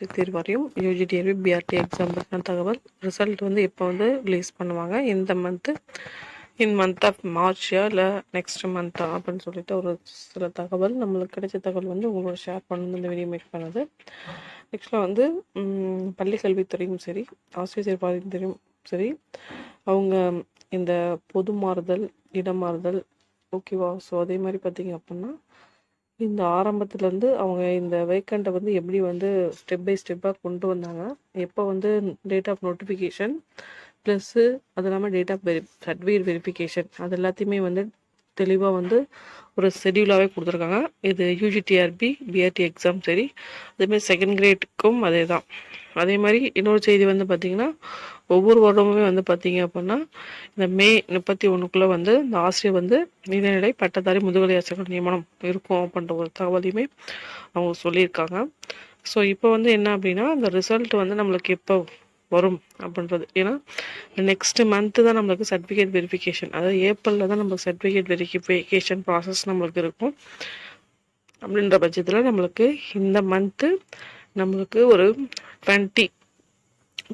தேர்வாரியம் UGTRB BRT exam பற்றின தகவல். Result வந்து எப்போ வந்து ரிலீஸ் பண்ணுவாங்க. இந்த மந்த்து இன் மந்த் ஆஃப் மார்ச்சா இல்லை நெக்ஸ்ட் மந்த்தா அப்படின்னு சொல்லிட்டு ஒரு சில தகவல். நம்மளுக்கு கிடைச்ச தகவல் வந்து உங்களோட ஷேர் பண்ணணும் இந்த வீடியோ மேக் பண்ணது. ஆக்சுவலாக வந்து பள்ளி கல்வித்துறையும் சரி ஆசிரியர் பாதித்துறையும் சரி அவங்க இந்த பொது மாறுதல் இடம் மாறுதல் ஓகேவா ஸோ அதே மாதிரி பார்த்தீங்க அப்படின்னா இந்த ஆரம்பத்துலேருந்து அவங்க இந்த வேக்கண்ட்டை வந்து எப்படி வந்து ஸ்டெப் பை ஸ்டெப்பாக கொண்டு வந்தாங்க எப்போ வந்து டேட் ஆஃப் நோட்டிஃபிகேஷன் ப்ளஸ்ஸு அது இல்லாமல் date of very certificate verification அது எல்லாத்தையுமே வந்து தெளிவாக வந்து ஒரு ஷெடியூலாகவே கொடுத்துருக்காங்க. இது யூஜிடிஆர்பி பிஆர்டி எக்ஸாம் சரி. அதேமாதிரி செகண்ட் கிரேட்டுக்கும் அதே தான். அதே மாதிரி இன்னொரு செய்தி வந்து பார்த்திங்கன்னா ஒவ்வொரு வருடமுமே வந்து பார்த்திங்க அப்படின்னா இந்த மே முப்பத்தி ஒன்றுக்குள்ளே வந்து இந்த ஆசிரியர் வந்து நிதிநிலை பட்டதாரி முதுகலை ஆசிரியர்கள் நியமனம் இருக்கும் அப்படின்ற ஒரு தகவலையுமே அவங்க சொல்லியிருக்காங்க. ஸோ இப்போ வந்து என்ன அப்படின்னா அந்த ரிசல்ட் வந்து நம்மளுக்கு எப்போ வரும் அப்படின்றது. ஏன்னா நெக்ஸ்ட் மந்த்து தான் நம்மளுக்கு சர்டிஃபிகேட் வெரிஃபிகேஷன் அதாவது ஏப்ரலில் தான் நம்மளுக்கு சர்டிஃபிகேட் வெரிஃபிகேஷன் ப்ராசஸ் நம்மளுக்கு இருக்கும். அப்படின்ற பட்சத்தில் நம்மளுக்கு இந்த மந்த்து நம்மளுக்கு ஒரு டுவெண்ட்டி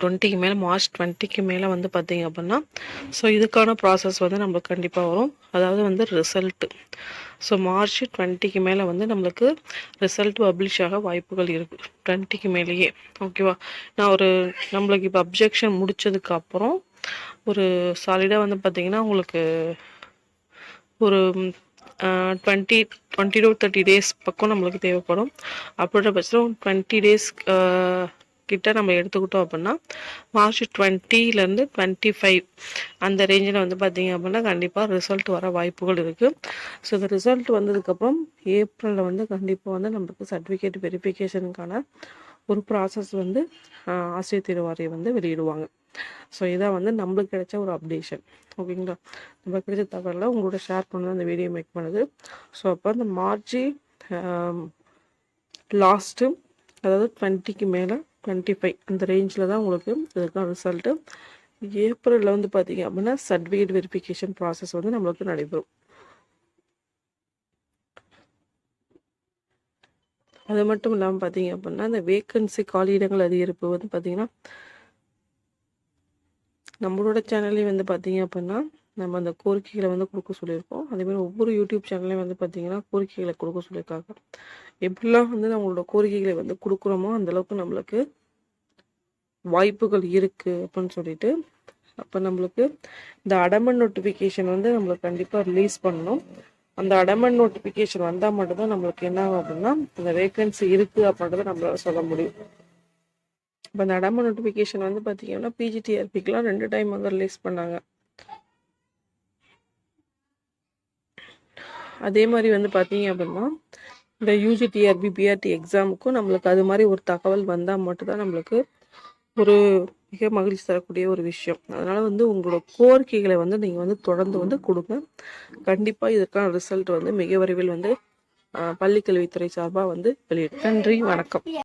டுவெண்ட்டிக்கு மேலே மார்ச் டுவெண்ட்டிக்கு மேலே வந்து பார்த்தீங்க அப்படின்னா ஸோ இதுக்கான ப்ராசஸ் வந்து நம்மளுக்கு கண்டிப்பாக வரும். அதாவது வந்து ரிசல்ட்டு ஸோ மார்ச் டுவெண்ட்டிக்கு மேலே வந்து நம்மளுக்கு ரிசல்ட் பப்ளிஷ் ஆக வாய்ப்புகள் இருக்குது டுவெண்ட்டிக்கு மேலேயே. ஓகேவா நான் ஒரு நம்மளுக்கு இப்போ அப்ஜெக்ஷன் முடித்ததுக்கப்புறம் ஒரு சாலிடாக வந்து பார்த்திங்கன்னா உங்களுக்கு ஒரு twenty twenty to thirty days பக்கம் நம்மளுக்கு தேவைப்படும். அப்படின்ற பட்சத்தில் டுவெண்ட்டி டேஸ் கிட்ட நம்ம எடுத்துக்கிட்டோம் அப்படின்னா மார்ச் டுவெண்ட்டிலேருந்து டுவெண்ட்டி ஃபைவ் அந்த ரேஞ்சில் வந்து பார்த்திங்க அப்படின்னா கண்டிப்பாக ரிசல்ட் வர வாய்ப்புகள் இருக்குது ஸோ இந்த ரிசல்ட் வந்ததுக்கப்புறம் ஏப்ரலில் வந்து கண்டிப்பாக வந்து நம்மளுக்கு சர்டிஃபிகேட் வெரிஃபிகேஷனுக்கான ஒரு ப்ராசஸ் வந்து ஆசிரியர் தேர்வு வந்து வெளியிடுவாங்க. ஸோ இதான் வந்து நம்மளுக்கு கிடைச்ச ஒரு அப்டேஷன் ஓகேங்களா நம்மளுக்கு கிடைச்ச தகவலில் உங்களோட ஷேர் பண்ணது அந்த வீடியோ மேக் பண்ணுது. ஸோ அப்போ அந்த மார்ச் லாஸ்ட்டு அதாவது டுவெண்ட்டிக்கு மேலே டுவெண்ட்டி ஃபைவ் அந்த ரேஞ்சில் தான் உங்களுக்கு இதுக்கான ரிசல்ட்டு ஏப்ரலில் வந்து பார்த்தீங்க அப்படின்னா சர்டிஃபிகேட் வெரிஃபிகேஷன் ப்ராசஸ் வந்து நம்மளுக்கு நடைபெறும். அது மட்டும் இல்லாமல் பார்த்தீங்க அப்படின்னா இந்த வேக்கன்சி காலியிடங்கள் அதிகரிப்பு வந்து பார்த்திங்கன்னா நம்மளோட சேனல்லையும் வந்து பார்த்தீங்க அப்படின்னா நம்ம அந்த கோரிக்கைகளை வந்து கொடுக்க சொல்லியிருக்கோம். அதேமாதிரி ஒவ்வொரு யூடியூப் சேனல்லையும் வந்து பார்த்திங்கன்னா கோரிக்கைகளை கொடுக்க சொல்லியிருக்காங்க. எப்படிலாம் வந்து நம்மளோட கோரிக்கைகளை வந்து கொடுக்குறோமோ அந்தளவுக்கு நம்மளுக்கு வாய்ப்புகள் இருக்குது அப்படின்னு சொல்லிட்டு அப்போ நம்மளுக்கு இந்த அடமன் நோட்டிஃபிகேஷன் வந்து நம்மளுக்கு கண்டிப்பாக ரிலீஸ் பண்ணணும். அந்த அடமன் நோட்டிஃபிகேஷன் வந்தால் மட்டும்தான் நம்மளுக்கு என்ன ஆகும் அப்படின்னா இந்த வேக்கன்சி இருக்குது அப்படின்றத நம்மளால சொல்ல முடியும். இப்போ அந்த அடமன் நோட்டிஃபிகேஷன் வந்து பார்த்தீங்கன்னா பிஜிடிஆர்பிக்கெலாம் ரெண்டு டைம் வந்து ரிலீஸ் பண்ணாங்க. அதே மாதிரி வந்து பார்த்தீங்க அப்படின்னா இந்த யூஜிடிஆர்பி பிஆர்டி எக்ஸாமுக்கும் நம்மளுக்கு அது மாதிரி ஒரு தகவல் வந்தால் மட்டும்தான் நம்மளுக்கு ஒரு மிக மகிழ்ச்சி தரக்கூடிய ஒரு விஷயம். அதனால் வந்து உங்களோட கோரிக்கைகளை வந்து நீங்கள் வந்து தொடர்ந்து வந்து கொடுங்க. கண்டிப்பாக இதற்கான ரிசல்ட் வந்து மிக விரைவில் வந்து பள்ளிக்கல்வித்துறை சார்பாக வந்து வெளியிடும். நன்றி வணக்கம்.